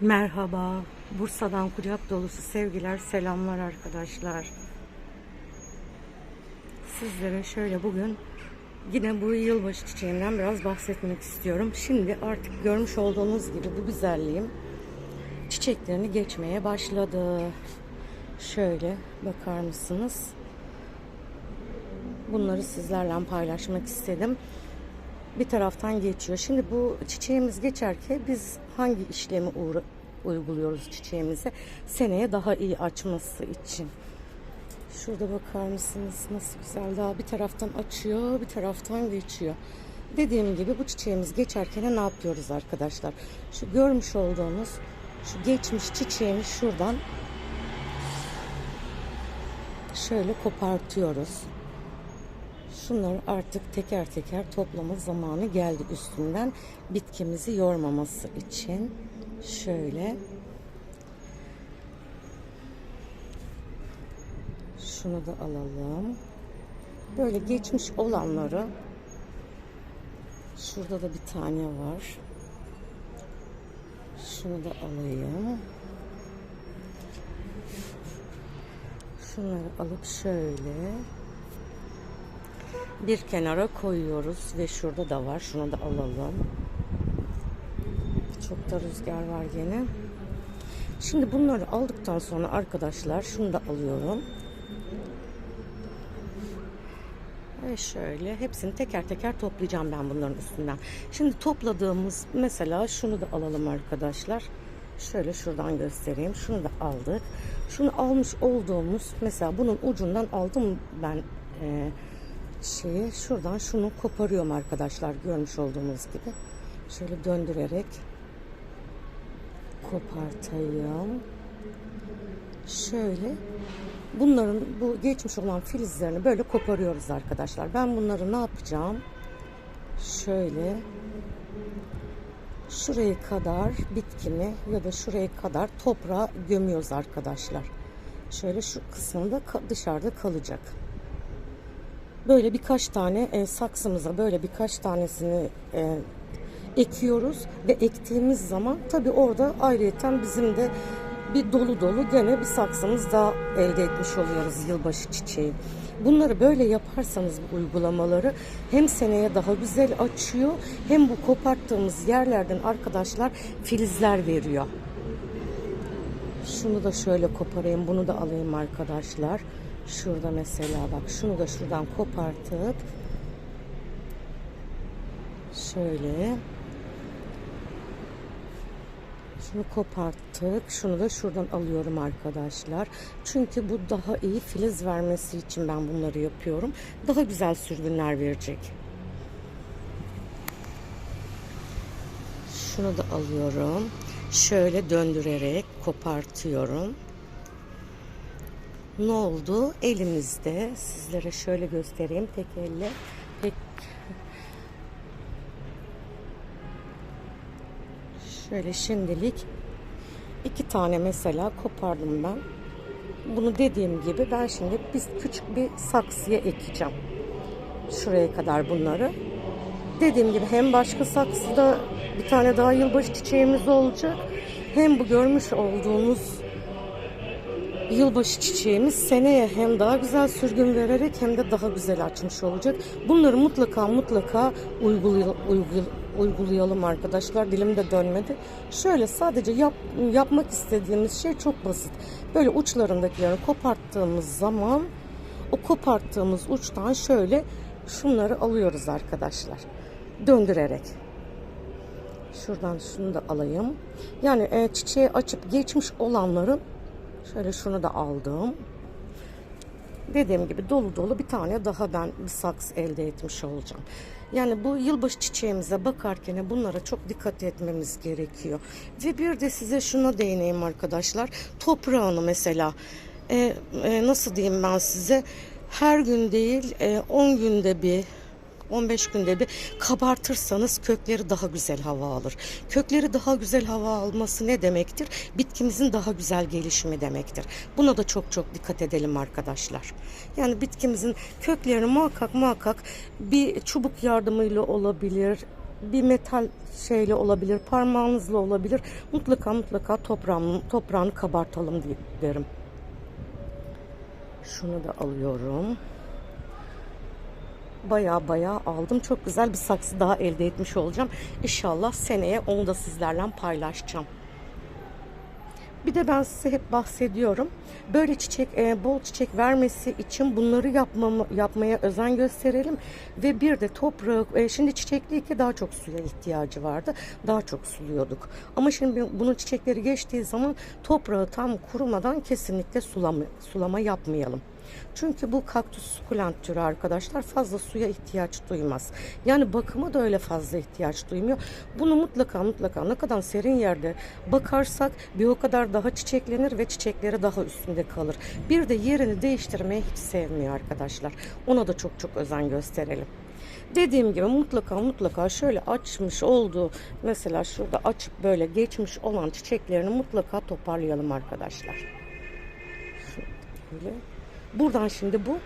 Merhaba. Bursa'dan kucak dolusu sevgiler, selamlar arkadaşlar. Sizlere şöyle bugün yine bu yılbaşı çiçeğinden biraz bahsetmek istiyorum. Şimdi artık görmüş olduğunuz gibi bu güzelliğim çiçeklerini geçmeye başladı. Şöyle bakar mısınız? Bunları sizlerle paylaşmak istedim bir taraftan geçiyor. Şimdi bu çiçeğimiz geçerken biz hangi işlemi uğra- uyguluyoruz çiçeğimize? Seneye daha iyi açması için. Şurada bakar mısınız nasıl güzel daha bir taraftan açıyor bir taraftan geçiyor. Dediğim gibi bu çiçeğimiz geçerken ne yapıyoruz arkadaşlar? Şu görmüş olduğunuz şu geçmiş çiçeğimi şuradan şöyle kopartıyoruz. Şunları artık teker teker toplama zamanı geldi üstünden. Bitkimizi yormaması için. Şöyle. Şunu da alalım. Böyle geçmiş olanları şurada da bir tane var. Şunu da alayım. Şunları alıp şöyle bir kenara koyuyoruz ve şurada da var. Şunu da alalım. Çok da rüzgar var gene. Şimdi bunları aldıktan sonra arkadaşlar şunu da alıyorum. Ve şöyle hepsini teker teker toplayacağım ben bunların üstünden. Şimdi topladığımız mesela şunu da alalım arkadaşlar. Şöyle şuradan göstereyim. Şunu da aldık. Şunu almış olduğumuz mesela bunun ucundan aldım ben e, şeyi şuradan şunu koparıyorum arkadaşlar görmüş olduğunuz gibi. Şöyle döndürerek kopartayım. Şöyle bunların bu geçmiş olan filizlerini böyle koparıyoruz arkadaşlar. Ben bunları ne yapacağım? Şöyle şuraya kadar bitkimi ya da şuraya kadar toprağa gömüyoruz arkadaşlar. Şöyle şu kısmında dışarıda kalacak. Böyle birkaç tane e, saksımıza böyle birkaç tanesini e, ekiyoruz ve ektiğimiz zaman tabii orada ayrıyeten bizim de bir dolu dolu gene bir saksımız daha elde etmiş oluyoruz yılbaşı çiçeği. Bunları böyle yaparsanız bu uygulamaları hem seneye daha güzel açıyor hem bu koparttığımız yerlerden arkadaşlar filizler veriyor. Şunu da şöyle koparayım bunu da alayım arkadaşlar. Şurada mesela bak şunu da şuradan kopartıp şöyle şunu koparttık. Şunu da şuradan alıyorum arkadaşlar. Çünkü bu daha iyi filiz vermesi için ben bunları yapıyorum. Daha güzel sürgünler verecek. Şunu da alıyorum. Şöyle döndürerek kopartıyorum. Ne oldu? Elimizde. Sizlere şöyle göstereyim tek elle. Tek Şöyle şimdilik iki tane mesela kopardım ben. Bunu dediğim gibi ben şimdi biz küçük bir saksıya ekeceğim. Şuraya kadar bunları. Dediğim gibi hem başka saksıda bir tane daha yılbaşı çiçeğimiz olacak. Hem bu görmüş olduğunuz yılbaşı çiçeğimiz seneye hem daha güzel sürgün vererek hem de daha güzel açmış olacak. Bunları mutlaka mutlaka uygulay uygul uygulayalım arkadaşlar. Dilim de dönmedi. Şöyle sadece yap, yapmak istediğimiz şey çok basit. Böyle uçlarındakileri koparttığımız zaman o koparttığımız uçtan şöyle şunları alıyoruz arkadaşlar. Döndürerek. Şuradan şunu da alayım. Yani e, çiçeği açıp geçmiş olanların Şöyle şunu da aldım. Dediğim gibi dolu dolu bir tane daha ben bir saks elde etmiş olacağım. Yani bu yılbaşı çiçeğimize bakarken bunlara çok dikkat etmemiz gerekiyor. Ve bir de size şuna değineyim arkadaşlar. Toprağını mesela e, e, nasıl diyeyim ben size her gün değil 10 e, günde bir 15 günde bir kabartırsanız kökleri daha güzel hava alır. Kökleri daha güzel hava alması ne demektir? Bitkimizin daha güzel gelişimi demektir. Buna da çok çok dikkat edelim arkadaşlar. Yani bitkimizin köklerini muhakkak muhakkak bir çubuk yardımıyla olabilir bir metal şeyle olabilir, parmağınızla olabilir. Mutlaka mutlaka toprağını, toprağını kabartalım derim. Şunu da alıyorum. Baya baya aldım. Çok güzel bir saksı daha elde etmiş olacağım. İnşallah seneye onu da sizlerle paylaşacağım. Bir de ben size hep bahsediyorum. Böyle çiçek, e, bol çiçek vermesi için bunları yapmama, yapmaya özen gösterelim. Ve bir de toprağı, e, şimdi çiçekli ki daha çok suya ihtiyacı vardı. Daha çok suluyorduk. Ama şimdi bunun çiçekleri geçtiği zaman toprağı tam kurumadan kesinlikle sulama, sulama yapmayalım. Çünkü bu kaktüs sukulent türü arkadaşlar fazla suya ihtiyaç duymaz. Yani bakıma da öyle fazla ihtiyaç duymuyor. Bunu mutlaka mutlaka ne kadar serin yerde bakarsak bir o kadar daha çiçeklenir ve çiçekleri daha üstünde kalır. Bir de yerini değiştirmeyi hiç sevmiyor arkadaşlar. Ona da çok çok özen gösterelim. Dediğim gibi mutlaka mutlaka şöyle açmış olduğu mesela şurada açıp böyle geçmiş olan çiçeklerini mutlaka toparlayalım arkadaşlar. Şöyle. Buradan şimdi bu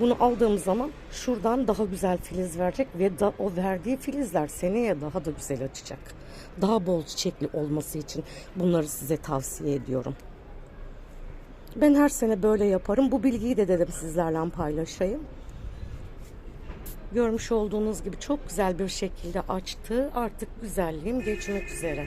bunu aldığımız zaman şuradan daha güzel filiz verecek ve da, o verdiği filizler seneye daha da güzel açacak. Daha bol çiçekli olması için bunları size tavsiye ediyorum. Ben her sene böyle yaparım. Bu bilgiyi de dedim sizlerle paylaşayım. Görmüş olduğunuz gibi çok güzel bir şekilde açtı. Artık güzelliğim geçmek üzere.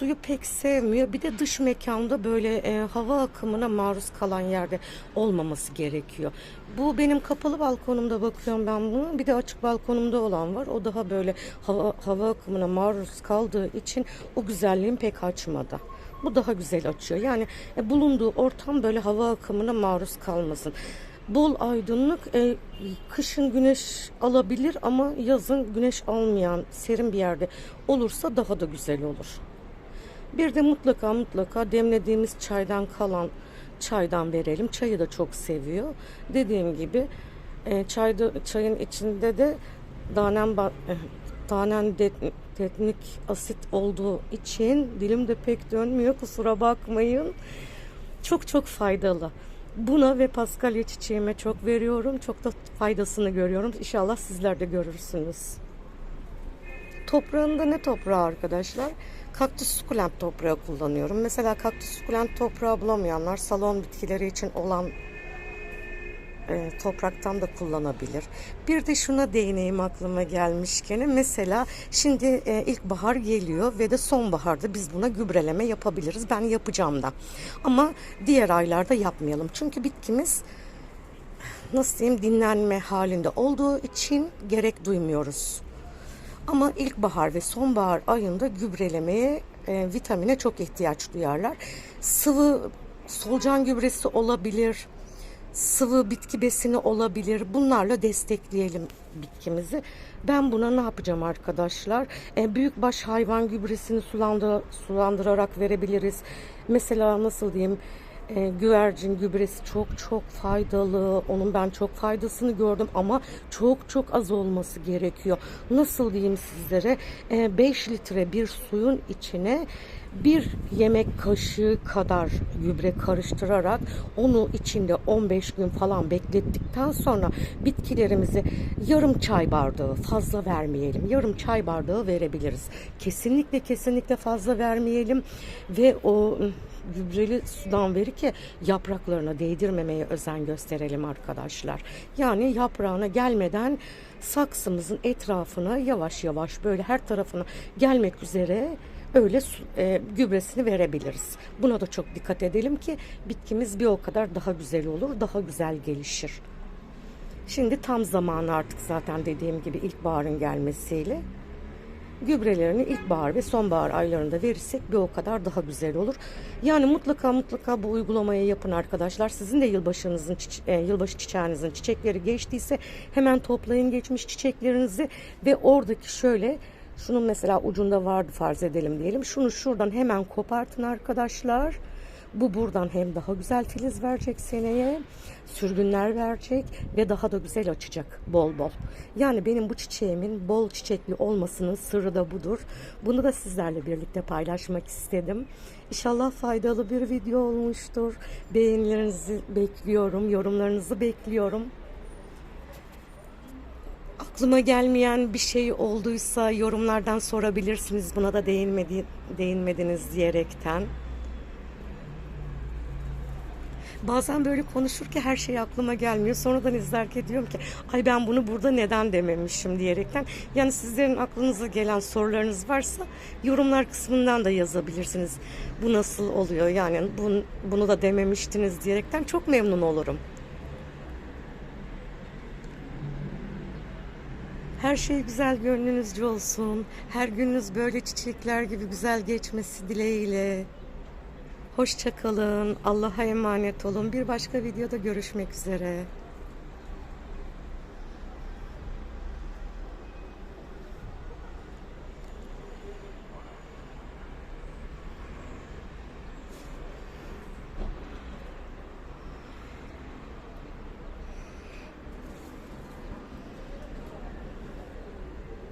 Suyu pek sevmiyor. Bir de dış mekanda böyle e, hava akımına maruz kalan yerde olmaması gerekiyor. Bu benim kapalı balkonumda bakıyorum ben bunu. Bir de açık balkonumda olan var. O daha böyle hava, hava akımına maruz kaldığı için o güzelliğim pek açmadı. Bu daha güzel açıyor. Yani e, bulunduğu ortam böyle hava akımına maruz kalmasın bol aydınlık. E, kışın güneş alabilir ama yazın güneş almayan serin bir yerde olursa daha da güzel olur. Bir de mutlaka mutlaka demlediğimiz çaydan kalan çaydan verelim. Çayı da çok seviyor. Dediğim gibi e, çayda, çayın içinde de danen, e, danen tetnik asit olduğu için dilim de pek dönmüyor. Kusura bakmayın. Çok çok faydalı. Buna ve paskalya çiçeğime çok veriyorum. Çok da faydasını görüyorum. İnşallah sizler de görürsünüz. Toprağında ne toprağı arkadaşlar? Kaktüs sukulent toprağı kullanıyorum. Mesela kaktüs sukulent toprağı bulamayanlar salon bitkileri için olan e, topraktan da kullanabilir. Bir de şuna değineyim aklıma gelmişken mesela şimdi e, ilkbahar geliyor ve de sonbaharda biz buna gübreleme yapabiliriz. Ben yapacağım da. Ama diğer aylarda yapmayalım. Çünkü bitkimiz nasıl diyeyim dinlenme halinde olduğu için gerek duymuyoruz. Ama ilkbahar ve sonbahar ayında gübrelemeye, e, vitamine çok ihtiyaç duyarlar. Sıvı solucan gübresi olabilir, sıvı bitki besini olabilir. Bunlarla destekleyelim bitkimizi. Ben buna ne yapacağım arkadaşlar? E, büyükbaş hayvan gübresini sulandı, sulandırarak verebiliriz. Mesela nasıl diyeyim? E, güvercin gübresi çok çok faydalı. Onun ben çok faydasını gördüm ama çok çok az olması gerekiyor. Nasıl diyeyim sizlere? E, 5 litre bir suyun içine bir yemek kaşığı kadar gübre karıştırarak onu içinde 15 gün falan beklettikten sonra bitkilerimizi yarım çay bardağı fazla vermeyelim. Yarım çay bardağı verebiliriz. Kesinlikle kesinlikle fazla vermeyelim ve o gübreli sudan veri ki yapraklarına değdirmemeye özen gösterelim arkadaşlar. Yani yaprağına gelmeden saksımızın etrafına yavaş yavaş böyle her tarafına gelmek üzere öyle su, e, gübresini verebiliriz. Buna da çok dikkat edelim ki bitkimiz bir o kadar daha güzel olur, daha güzel gelişir. Şimdi tam zamanı artık zaten dediğim gibi ilkbaharın gelmesiyle gübrelerini ilkbahar ve sonbahar aylarında verirsek bir o kadar daha güzel olur. Yani mutlaka mutlaka bu uygulamayı yapın arkadaşlar. Sizin de yılbaşınızın e, yılbaşı çiçeğinizin çiçekleri geçtiyse hemen toplayın geçmiş çiçeklerinizi ve oradaki şöyle şunun mesela ucunda vardı farz edelim diyelim. Şunu şuradan hemen kopartın arkadaşlar. Bu buradan hem daha güzel filiz verecek seneye, sürgünler verecek ve daha da güzel açacak bol bol. Yani benim bu çiçeğimin bol çiçekli olmasının sırrı da budur. Bunu da sizlerle birlikte paylaşmak istedim. İnşallah faydalı bir video olmuştur. Beğenilerinizi bekliyorum, yorumlarınızı bekliyorum. aklıma gelmeyen bir şey olduysa yorumlardan sorabilirsiniz. Buna da değinmedi, değinmediniz diyerekten. Bazen böyle konuşur ki her şey aklıma gelmiyor. Sonradan izlerken diyorum ki ay ben bunu burada neden dememişim diyerekten. Yani sizlerin aklınıza gelen sorularınız varsa yorumlar kısmından da yazabilirsiniz. Bu nasıl oluyor yani bunu, bunu da dememiştiniz diyerekten çok memnun olurum. Her şey güzel gönlünüzce olsun. Her gününüz böyle çiçekler gibi güzel geçmesi dileğiyle. Hoşçakalın. Allah'a emanet olun. Bir başka videoda görüşmek üzere.